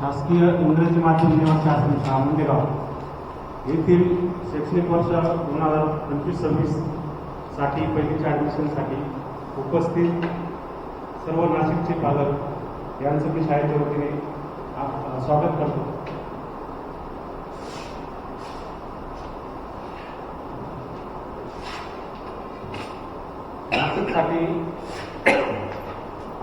शासकीय इंग्रजी माध्यम शासन आश्रम शाळा येथील शैक्षणिक वर्ष दोन हजार पंचवीस सव्वीससाठी पहिलीच्या ॲडमिशनसाठी उपस्थित सर्व नाशिकचे पालक यांचं मी शाळेच्या वतीने स्वागत करतो. नाशिकसाठी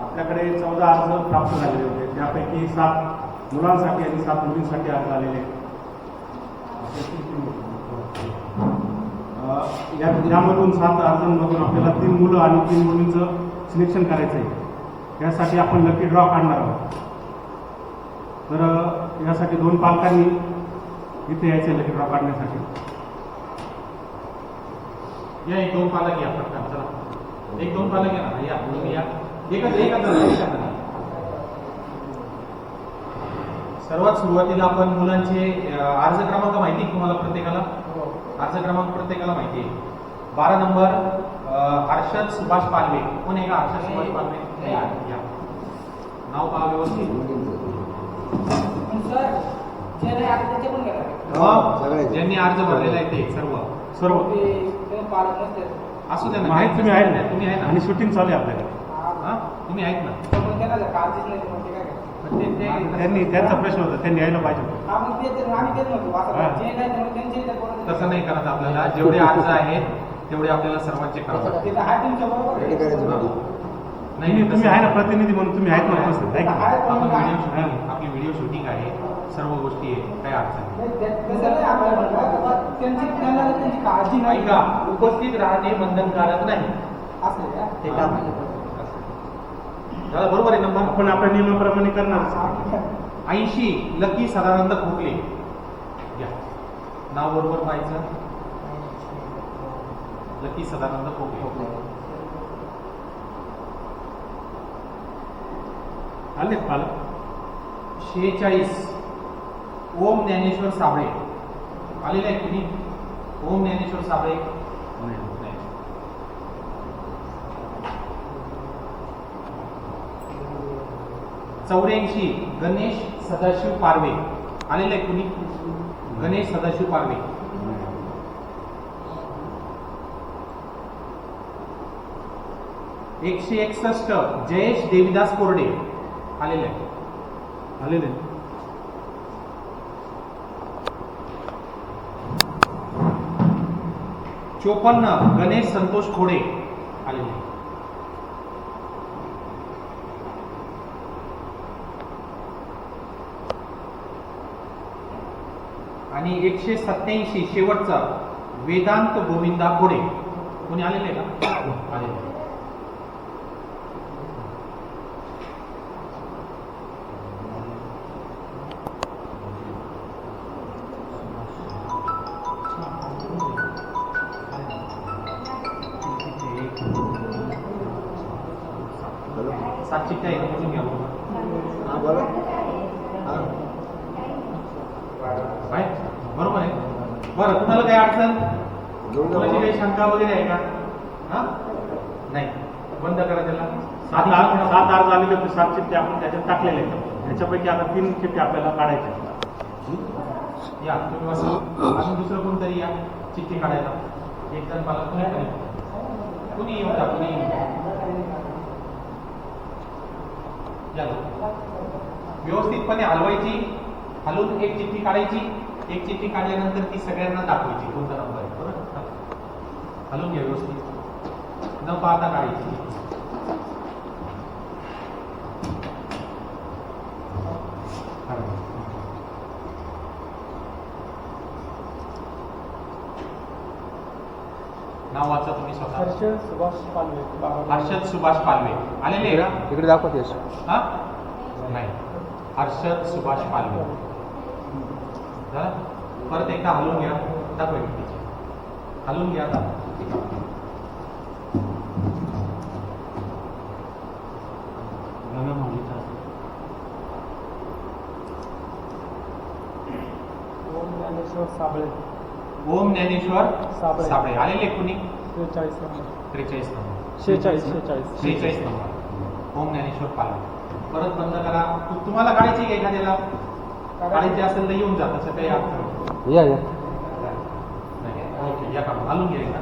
आपल्याकडे चौदा अर्ज प्राप्त झालेले होते. त्यापैकी सात मुलांसाठी आणि सात मुलींसाठी अर्ज आलेले. आहेत. या यामधून सात अर्जांमधून आपल्याला तीन मुलं आणि तीन मुलींचं सिलेक्शन करायचं आहे यासाठी आपण लकी ड्रॉ काढणार आहोत. तर यासाठी दोन पालकांनी इथे यायचे लकी ड्रॉ काढण्यासाठी. या एक दोन पालक या पटकन चला. एक दोन पालक या ना या तुम्ही या एकच एकच जण, एकच जण. सर्वात सुरुवातीला आपण मुलांचे अर्ज क्रमांक माहिती आहे तुम्हाला प्रत्येकाला? अर्ज क्रमांक प्रत्येकाला माहिती आहे. बारा नंबर हर्षद सुभाष पालवे. कोण आहे का? हर्षद सुभाष पालवे. नाव पहा व्यवस्थित. सर ज्याने अर्ज भरलेला आहे ते सर्व. सर्व असू द्या माहीत तुम्ही आहेत ना. तुम्ही आहे आणि ना शूटिंग चालू आहे आपल्याकडे. हा? तुम्ही पण त्यांना काय त्यांचा प्रश्न होता त्यांनी यायला पाहिजे हा. तसं नाही करत आपल्याला. जेवढे अर्ज आहेत तेवढे आपल्याला सर्वांचे करावं आहे. आहे. नाही तुम्ही नाही, तुम्ही तसं आहे ना प्रतिनिधी म्हणून तुम्ही आहेत ना उपस्थित. आहे? आहे आहे. आपली व्हिडिओ शूटिंग आहे. सर्व गोष्टी आहेत. काही अडचण नाही. नाही, ते- तसं नाही आपल्याला म्हणलं, बाबा त्यांची त्यांना जर त्यांची काळजी नाही. ऐका उपस्थित राहणे बंधनकारक नाही. असं आहे का? ते काम दादा बरोबर आहे नंबर आपण आपल्या नियमाप्रमाणे करणार. ऐंशी लकी सदानंद खोकले. घ्या नाव बरोबर पाहायचं? लकी सदानंद खोकले. आले पालक. शेहेचाळीस. ओम ज्ञानेश्वर साबळे. आलेले आहेत तुम्ही? ओम ज्ञानेश्वर साबळे नाही. चौऱ्याऐंशी गणेश सदाशिव पारवे. आलेले कुणी? गणेश सदाशिव पारवे. एकशे एकसष्ट जयेश देविदास कोरडे. आलेले आलेले चोपन्न गणेश संतोष खोडे. आलेले आणि एकशे सत्याऐंशी शेवटचा वेदांत गोविंदा पुढे कोणी आलेले आहे का? आलेले. आहे. सात चिठ्ठ्या आहेत मोजून घ्या बरोबर. काय बरोबर आहे बरं तुम्हाला काही अडचण? कोणाची काही शंका वगैरे आहे का? हा? नाही. बंद करा त्याला. सात अर्ज सात अर्ज आलेले होते सात चिठ्ठे आपण त्याच्यात टाकलेले आहेत. त्याच्यापैकी आता तीन चिठ्ठे आपल्याला काढायचे. या तुम्ही. अजून दुसरं कोणतरी या चिठ्ठी काढायला. एक जण मला कुणी तरी कुणी येऊन जा कुणी. व्यवस्थितपणे हलवायची हलवून एक चिठ्ठी काढायची. एक चिठ्ठी काढल्यानंतर ती सगळ्यांना दाखवायची कोणता नंबर आहे. बरोबर हलवून घ्या व्यवस्थित. न पाहता काढायची नाव वाचा तुम्ही स्वतः. हर्षद सुभाष पालवे बाबा. हर्षद सुभाष पालवे. आलेले आहे का इकडे दाखवते हा? नाही. हर्षद सुभाष पालवे. परत एकदा हलवून घ्या. दाखवा हलवून घ्या आता. ओम ज्ञानेश्वर साबळे. ओम ज्ञानेश्वर साबळे. साबळे. आलेले कुणी? त्रेचाळीस नंबर. त्रेचाळीस नंबर. ओम ज्ञानेश्वर पालवे. परत बंद करा. तु- तुम्हाला काढायची आहे का काढायची असेल तर येऊन जा तसं काही अर्थ. या या. नाही ओके या काढून घालून घ्या एकदा.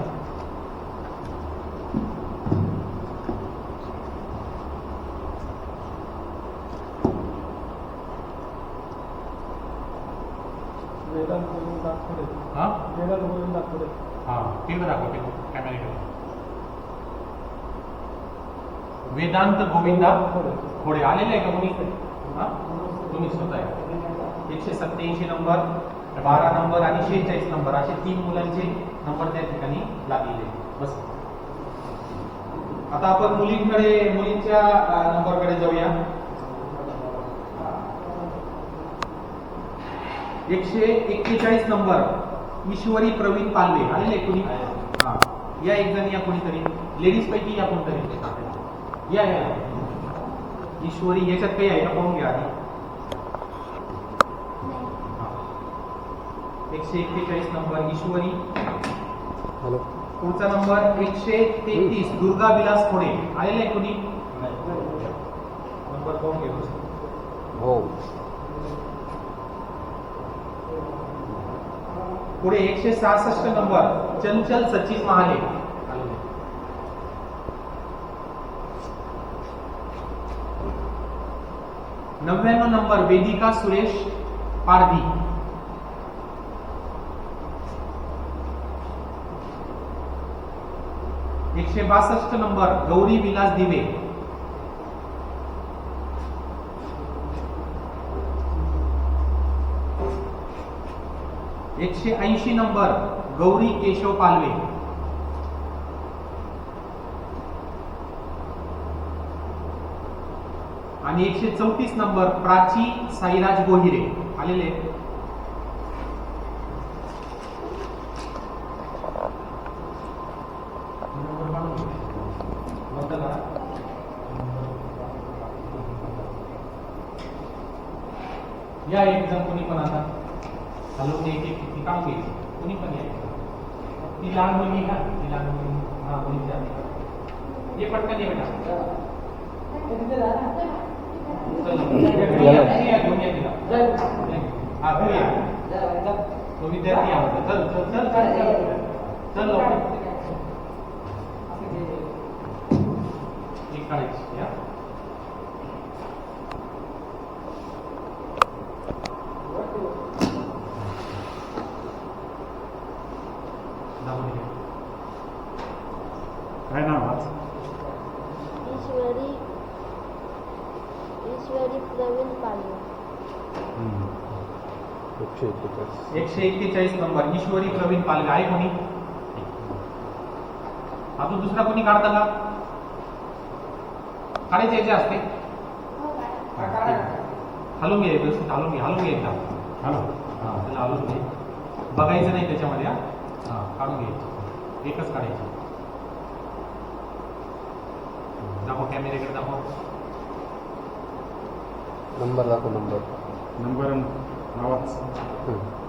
वेदांत गोविंद हा? वेदांत हा दाखव वेदांत खोडे आलेले आहे का कोणी? तुम्ही स्वतः एकशे सत्याऐंशी नंबर बारा नंबर आणि शेहेचाळीस नंबर असे तीन मुलांचे नंबर त्या ठिकाणी लागलेले बस. आता आपण मुलींकडे मुलींच्या नंबरकडे जाऊया. एकशे एक्केचाळीस नंबर ईश्वरी प्रवीण पालवे. आलेले आहे कुणी या एक जण या कोणीतरी. लेडीज पैकी या कोणतरी. या या ईश्वरी याच्यात काही आहे का पाहून घ्या आधी हा. एकशे एक्केचाळीस नंबर ईश्वरी. हॅलो. पुढचा नंबर एकशे तेहतीस दुर्गा विलास खोडे. आलेले आहे कुणी? नंबर पाहून घ्या हो. पुढे एकशे सहासष्ट नंबर चंचल सचिन महाले. नव्याण्णव नंबर वेदिका सुरेश पारधी. एकशे बासष्ट नंबर गौरी विलास दिवे. एकशे ऐंशी नंबर गौरी केशव पालवे. आणि एकशे चौतीस नंबर प्राची साईराज गोहिरे. आलेले बंद करा. या एक कोणी पण आता हलवून एक एक ती काम घ्यायची कोणी पण या ती लहान मुलगी का? ती लहान मुलगी हा मुलगी जाते ये पटकन ये बेटा. घेऊन या तिला. हा तू या तो विद्यार्थी आहे चल चल चल. चल चल चल. लवकर एक काढायची या काय नाव आज? ईश्वरी ईश्वरी प्रवीण पालवे. एकशे एक्केचाळीस नंबर. ईश्वरी प्रवीण पालवे. आहे कोणी? अजून दुसरा कोणी काढता का? काढायचे याचे असते. हलवून घे व्यवस्थित हलवून घे हलवून घे एकदा हॅलो. हा त्याला हलवून घे बघायचं नाही त्याच्यामध्ये हा. हा काढून घ्यायची. एकच काढायची. दाखव कॅमेऱ्याकडे दाखव. नंबर दाखव नंबर. नंबर नावाच.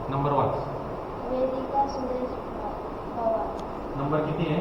नंबर वाच. नंबर किती आहे?